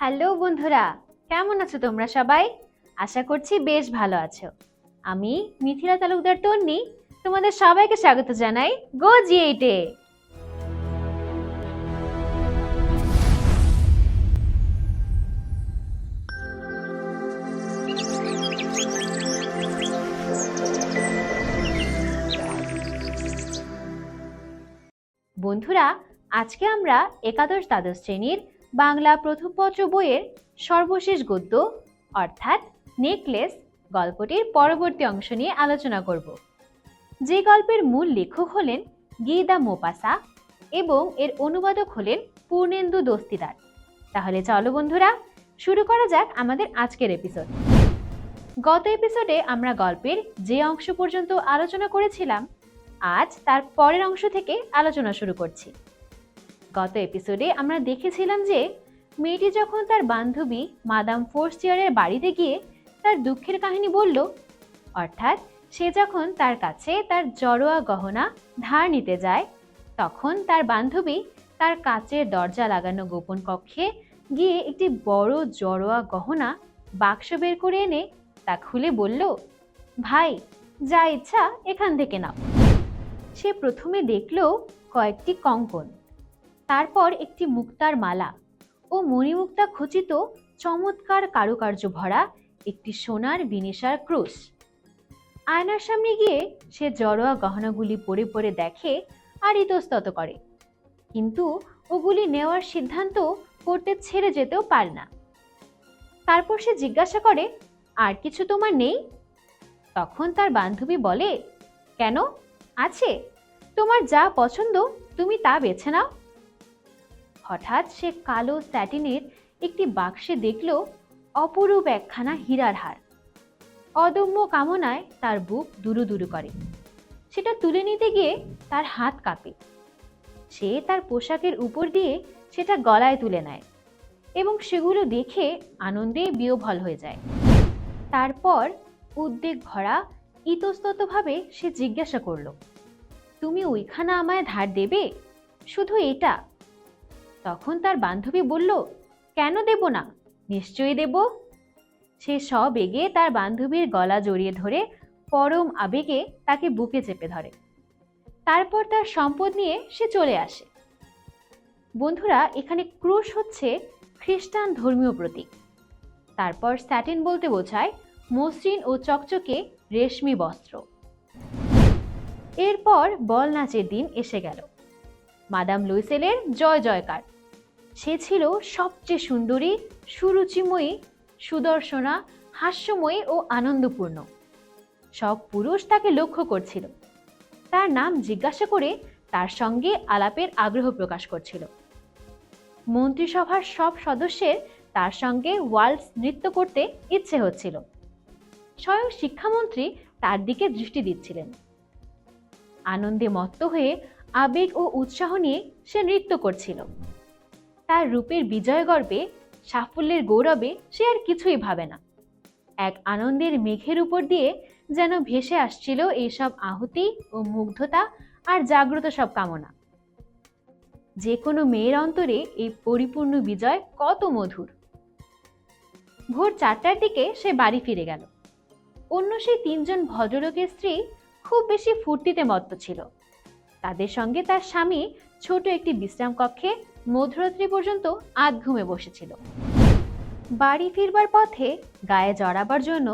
Hello বন্ধুরা, কেমন আছো তোমরা সবাই? আশা করছি বেশ ভালো আছো। আমি মিথিলা তালুকদার তন্নি, তোমাদের সবাইকে স্বাগত জানাই গো জি এইটে বন্ধুরা, আজকে আমরা একাদশ দ্বাদশ শ্রেণির বাংলা প্রথমপত্র বইয়ের সর্বশেষ গদ্য, অর্থাৎ নেকলেস, গল্পটির পরবর্তী অংশ নিয়ে আলোচনা করব। যে গল্পের মূল লেখক হলেন গিদা মোপাসা এবং এর অনুবাদক হলেন পূর্ণেন্দু দস্তিদার। তাহলে চলো বন্ধুরা, শুরু করা যাক আমাদের আজকের এপিসোড গত এপিসোডে আমরা গল্পের যে অংশ পর্যন্ত আলোচনা করেছিলাম, আজ তার পরের অংশ থেকে আলোচনা শুরু করছি। গত এপিসোডে আমরা দেখেছিলাম যে মেয়েটি যখন তার বান্ধবী মাদাম ফোর্স চেয়ারের বাড়িতে গিয়ে তার দুঃখের কাহিনী বলল, অর্থাৎ সে যখন তার কাছে তার জড়োয়া গহনা ধার নিতে যায়, তখন তার বান্ধবী তার কাচের দরজা লাগানো গোপন কক্ষে গিয়ে একটি বড় জড়োয়া গহনা বাক্স বের করে এনে তা খুলে বলল, ভাই, যা ইচ্ছা এখান থেকে নাও। সে প্রথমে দেখল কয়েকটি কঙ্কন। তারপর একটি মুক্তার মালা ও মণিমুক্তা খচিত চমৎকার কারুকার্য ভরা একটি সোনার বিনিশার ক্রুশ। আয়নার সামনে গিয়ে সে জড়োয়া গহনাগুলি পরে পরে দেখে আর ইতস্তত করে। কিন্তু ওগুলি নেওয়ার সিদ্ধান্ত করতে ছেড়ে যেতেও পারে না। তারপর সে জিজ্ঞাসা করে, আর কিছু তোমার নেই? তখন তার বান্ধবী বলে, কেন? আছে। তোমার যা পছন্দ, তুমি তা বেছে নাও। হঠাৎ সে কালো স্যাটিনের একটি বাক্সে দেখল অপরূপ একখানা হীরার হার। অদম্য কামনায় তার বুক দুরু দুরু করে। সেটা তুলে নিতে গিয়ে তার হাত কাঁপে। সে তার পোশাকের উপর দিয়ে সেটা গলায় তুলে নেয় এবং সেগুলো দেখে আনন্দে বিয়োভল হয়ে যায়। তারপর উদ্বেগ ভরা, ইতস্ততভাবে সে জিজ্ঞাসা করল, তুমি ওইখানা আমায় ধার দেবে? শুধু এটা তখন তার বান্ধবী বলল, কেন দেব না? নিশ্চয়ই দেব। সে সব এগে তার বান্ধবীর গলা জড়িয়ে ধরে পরম আবেগে তাকে বুকে চেপে ধরে। তারপর তার সম্পদ নিয়ে সে চলে আসে। বন্ধুরা, এখানে ক্রুশ হচ্ছে খ্রিস্টান ধর্মীয় প্রতীক। তারপর স্যাটিন বলতে বোঝায় মসৃণ ও চকচকে রেশমি বস্ত্র। এরপর বল নাচের দিন এসে গেল। মাদাম লুইসেলের জয় জয়কার। সে ছিল সবচেয়ে সুন্দরী, সুরুচিময়ী, সুদর্শনা, হাস্যময়ী ও আনন্দপূর্ণ। সব পুরুষ তাকে লক্ষ্য করছিল। তার নাম জিজ্ঞাসা করে তার সঙ্গে আলাপের আগ্রহ প্রকাশ করছিল। মন্ত্রিসভার সব সদস্যের তার সঙ্গে ওয়ার্ল্ডস নৃত্য করতে ইচ্ছে হচ্ছিল। স্বয়ং শিক্ষামন্ত্রী তার দিকে দৃষ্টি দিচ্ছিলেন। আনন্দে মত্ত হয়ে আবেগ ও উৎসাহ নিয়ে সে নৃত্য করছিল। তার রূপের বিজয় গর্বে, সাফল্যের গৌরবে সে আর কিছুই ভাবে না। এক আনন্দের মেঘের উপর দিয়ে যেন ভেসে আসছিল এইসব আহুতি ও মুগ্ধতা আর জাগ্রত সব কামনা। যে কোনো মেয়ের অন্তরে এই পরিপূর্ণ বিজয় কত মধুর। ভোর চারটার দিকে সে বাড়ি ফিরে গেল। অন্য সেই তিনজন ভদ্রলোকের স্ত্রী খুব বেশি ফুর্তিতে মত্ত ছিল। তাদের সঙ্গে তার স্বামী ছোট একটি বিশ্রাম কক্ষে মধ্যরাত্রি পর্যন্ত আধ ঘুমে বসেছিল। বাড়ি ফিরবার পথে গায়ে জড়াবার জন্য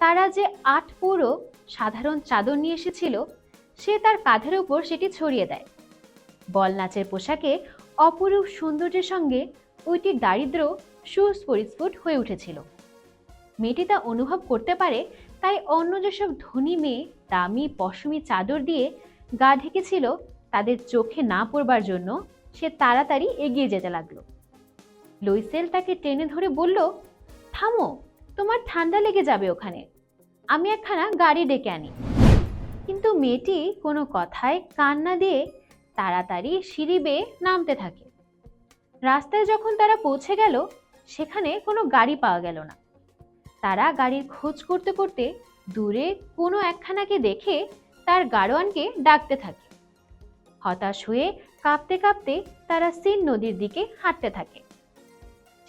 তারা যে আট পুরো সাধারণ চাদর নিয়ে এসেছিল, সে তার কাঁধের উপর সেটি ছড়িয়ে দেয়। বল নাচের পোশাকে অপরূপ সৌন্দর্যের সঙ্গে ওইটি দারিদ্র সুস্পরিস্ফুট হয়ে উঠেছিল। মেয়েটি তা অনুভব করতে পারে, তাই অন্য যেসব ধনী মেয়ে দামি পশমি চাদর দিয়ে গা ঢেকেছিল তাদের চোখে না পড়বার জন্য সে তাড়াতাড়ি এগিয়ে যেতে লাগল। লুইসেল তাকে টেনে ধরে বলল, থামো, তোমার ঠান্ডা লেগে যাবে ওখানে। আমি একখানা গাড়ি ডেকে আনি। কিন্তু মেয়েটি কোনো কথায় কান্না দিয়ে তাড়াতাড়ি সিঁড়ি বেয়ে নামতে থাকে। রাস্তায় যখন তারা পৌঁছে গেল, সেখানে কোনো গাড়ি পাওয়া গেল না। তারা গাড়ির খোঁজ করতে করতে দূরে কোনো একখানাকে দেখে তার গাড়োয়ানকে ডাকতে থাকে। হতাশ হয়ে কাঁপতে কাঁপতে তারা সিন নদীর দিকে হাঁটতে থাকে।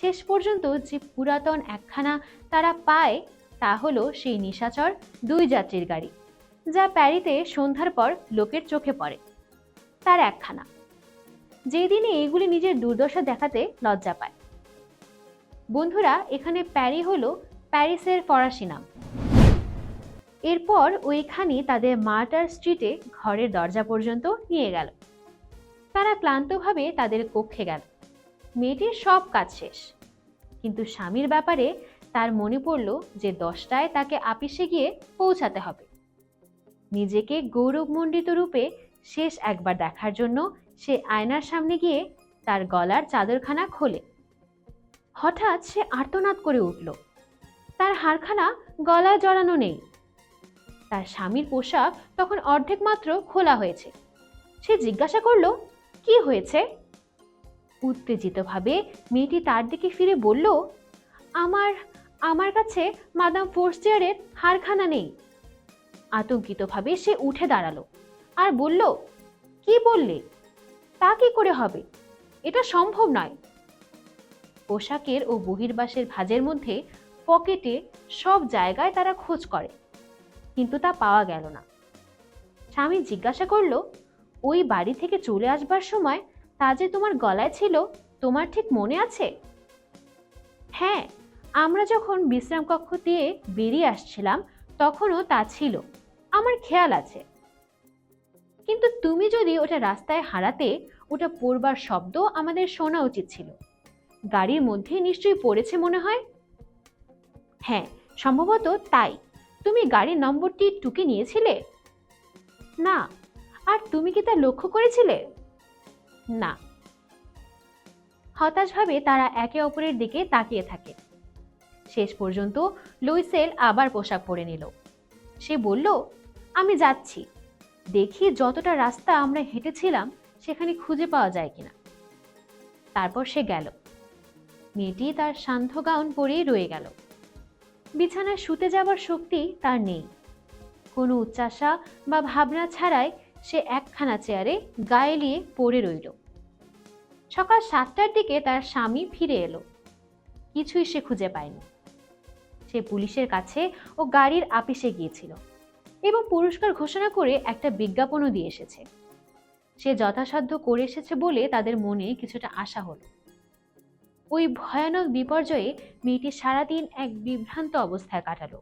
শেষ পর্যন্ত যে পুরাতন একখানা তারা পায়, তা হলো সেই নিশাচর দুই যাত্রীর গাড়ি, যা প্যারিতে সন্ধ্যার পর লোকের চোখে পড়ে। তার একখানা। যেদিনে এগুলি নিজের দুর্দশা দেখাতে লজ্জা পায়। বন্ধুরা, এখানে প্যারি হলো প্যারিসের ফরাসি নাম। এরপর ওইখানে তাদের মার্টার স্ট্রিটে ঘরের দরজা পর্যন্ত নিয়ে গেল। তারা ক্লান্তভাবে তাদের কক্ষে গেল। মেয়েটির সব কাজ শেষ। কিন্তু স্বামীর ব্যাপারে তার মনে পড়ল যে দশটায় তাকে আপিসে গিয়ে পৌঁছাতে হবে। নিজেকে গৌরবমণ্ডিত রূপে শেষ একবার দেখার জন্য সে আয়নার সামনে গিয়ে তার গলার চাদরখানা খোলে। হঠাৎ সে আর্তনাদ করে উঠল। তার হাড়খানা গলায় জড়ানো নেই। তার স্বামীর পোশাক তখন অর্ধেক মাত্র খোলা হয়েছে। সে জিজ্ঞাসা করল, কি হয়েছে? উত্তেজিতভাবে মেয়েটি তার দিকে ফিরে বলল, আমার আমার কাছে মাদাম ফোর্সচেয়ারের হারখানা নেই। আতঙ্কিতভাবে সে উঠে দাঁড়াল আর বলল, কি বললে? তা কি করে হবে? এটা সম্ভব নয়। পোশাকের ও বহির্বাসের ভাজের মধ্যে পকেটে সব জায়গায় তারা খোঁজ করে। কিন্তু তা পাওয়া গেল না। স্বামী জিজ্ঞাসা করল, ওই বাড়ি থেকে চলে আসবার সময় তা যে তোমার গলায় ছিল, তোমার ঠিক মনে আছে? হ্যাঁ আমরা যখন বিশ্রাম কক্ষ দিয়ে বেরিয়ে আসছিলাম, তখনও তা ছিল। আমার খেয়াল আছে। কিন্তু তুমি যদি ওটা রাস্তায় হারাতে, ওটা পড়বার শব্দ আমাদের শোনা উচিত ছিল। গাড়ির মধ্যে নিশ্চয়ই পড়েছে মনে হয়? হ্যাঁ সম্ভবত তাই। তুমি গাড়ির নম্বরটি টুকে নিয়েছিলে? না। আর তুমি কি তা লক্ষ্য করেছিলে? না। হতাশভাবে তারা একে অপরের দিকে তাকিয়ে থাকে। শেষ পর্যন্ত লুইসেল আবার পোশাক পরে নিল। সে বলল, আমি যাচ্ছি। দেখি যতটা রাস্তা আমরা হেঁটেছিলাম, সেখানে খুঁজে পাওয়া যায় কিনা। তারপর সে গেল। মেয়েটি তার শান্ত গাউন পরেই রয়ে গেল। বিছানায় শুতে যাবার শক্তি তার নেই। কোনো উচ্চাসা বা ভাবনা ছাড়াই সে একখানা চেয়ারে গায়ে নিয়ে পড়ে রইল। সকাল সাতটার দিকে তার স্বামী ফিরে এলো। কিছুই সে খুঁজে পায়নি। সে পুলিশের কাছে ও গাড়ির আপিসে গিয়েছিল এবং পুরস্কার ঘোষণা করে একটা বিজ্ঞাপনও দিয়ে এসেছে। সে যথাসাধ্য করে এসেছে বলে তাদের মনে কিছুটা আশা হলো। ওই ভয়ানক বিপর্যয়ে মেয়েটি সারাদিন এক বিভ্রান্ত অবস্থায় কাটালো।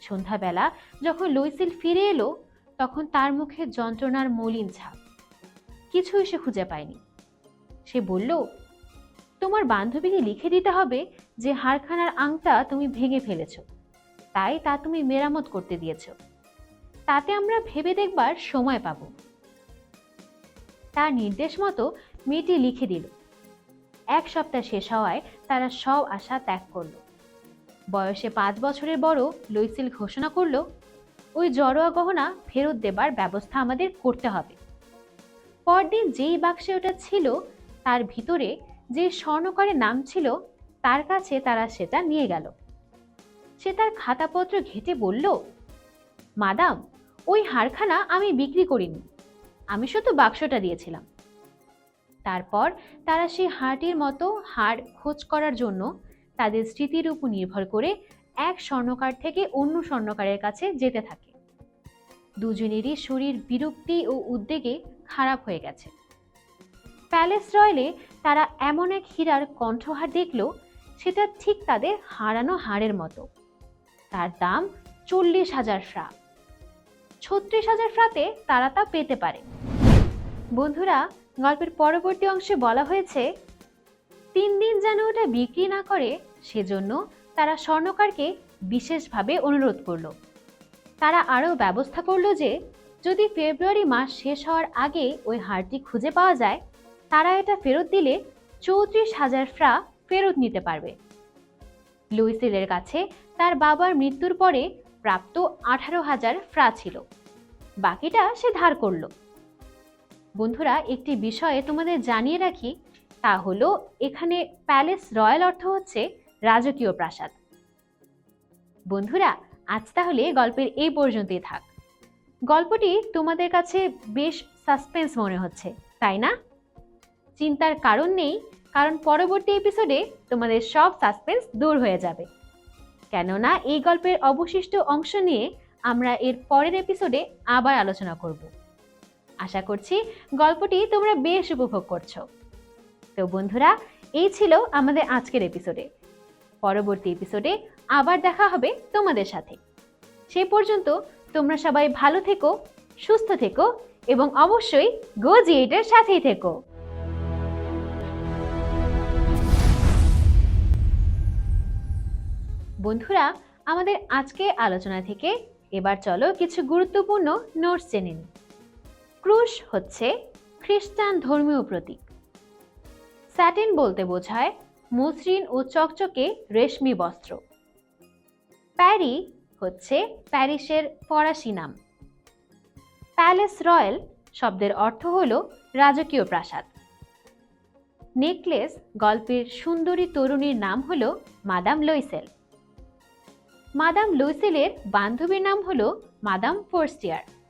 সন্ধ্যাবেলা যখন লুইসিল ফিরে এলো, তখন তার মুখে যন্ত্রণার মলিন ছাপ। কিছুই সে খুঁজে পায়নি। সে বলল, তোমার বান্ধবীকে লিখে দিতে হবে যে হারখানার আংটা তুমি ভেঙে ফেলেছ। তাই তা তুমি মেরামত করতে দিয়েছ। তাতে আমরা ভেবে দেখবার সময় পাব তার নির্দেশ মতো মেয়েটি লিখে দিল। এক সপ্তাহ শেষ হওয়ায় তারা সব আশা ত্যাগ করল। বয়সে পাঁচ বছরের বড় লইসিল ঘোষণা করল, ওই জড়োয়া গহনা ফেরত দেবার ব্যবস্থা আমাদের করতে হবে। পরদিন যেই বাক্সে ওটা ছিল, তার ভিতরে যে স্বর্ণকারের নাম ছিল, তার কাছে তারা সেটা নিয়ে গেল। সে তার খাতাপত্র ঘেটে বলল, মাদাম, ওই হারখানা আমি বিক্রি করিনি। আমি শুধু বাক্সটা দিয়েছিলাম। তারপর তারা সেই হাড়টির মতো হাড় খোঁজ করার জন্য তাদের স্মৃতির উপর নির্ভর করে এক স্বর্ণকার থেকে অন্য স্বর্ণকারের কাছে যেতে থাকে। দুজনেরই শরীর বিরক্তি ও উদ্বেগে খারাপ হয়ে গেছে। প্যালেস রয়েলে তারা এমন এক হীরার কণ্ঠহার দেখল, সেটা ঠিক তাদের হারানো হাড়ের মতো। তার দাম চল্লিশ হাজার ফ্রা। ছত্রিশ হাজার ফ্রাতে তারা তা পেতে পারে। বন্ধুরা গল্পের পরবর্তী অংশে বলা হয়েছে, তিন দিন যেন ওটা বিক্রি না করে, সেজন্য তারা স্বর্ণকারকে বিশেষভাবে অনুরোধ করল। তারা আরও ব্যবস্থা করল যে, যদি ফেব্রুয়ারি মাস শেষ হওয়ার আগে ওই হারটি খুঁজে পাওয়া যায়, তারা এটা ফেরত দিলে চৌত্রিশ হাজার ফ্রা ফেরত নিতে পারবে। লুইসিলের কাছে তার বাবার মৃত্যুর পরে প্রাপ্ত আঠারো হাজার ফ্রা ছিল। বাকিটা সে ধার করল। বন্ধুরা, একটি বিষয়ে তোমাদের জানিয়ে রাখি, তা হলো এখানে প্যালেস রয়্যাল অর্থ হচ্ছে রাজকীয় প্রাসাদ। বন্ধুরা, আজ তাহলে গল্পের এই পর্যন্তই থাক। গল্পটি তোমাদের কাছে বেশ সাসপেন্স মনে হচ্ছে, তাই না? চিন্তার কারণ নেই, কারণ পরবর্তী এপিসোডে তোমাদের সব সাসপেন্স দূর হয়ে যাবে। কেননা, এই গল্পের অবশিষ্ট অংশ নিয়ে আমরা এর পরের এপিসোডে আবার আলোচনা করব। আশা করছি গল্পটি তোমরা বেশ উপভোগ করছ। তো বন্ধুরা, এই ছিল আমাদের আজকের এপিসোডে পরবর্তী এপিসোডে আবার দেখা হবে তোমাদের সাথে। সে পর্যন্ত তোমরা সবাই ভালো থেকো, সুস্থ থেকো এবং অবশ্যই গো জিএইটের সাথেই থেকো। বন্ধুরা, আমাদের আজকে আলোচনা থেকে এবার চলো কিছু গুরুত্বপূর্ণ নোটস জেনে নিই। ক্রুশ হচ্ছে খ্রিস্টান ধর্মীয় প্রতীক। স্যাটিন বলতে বোঝায় মসৃণ ও চকচকে রেশমি বস্ত্র। প্যারি হচ্ছে প্যারিসের ফরাসি নাম। প্যালেস রয়্যাল শব্দের অর্থ হল রাজকীয় প্রাসাদ। নেকলেস গল্পের সুন্দরী তরুণীর নাম হল মাদাম লুইসেল। মাদাম লুইসেলের বান্ধবীর নাম হল মাদাম ফোর্স্টিয়ার।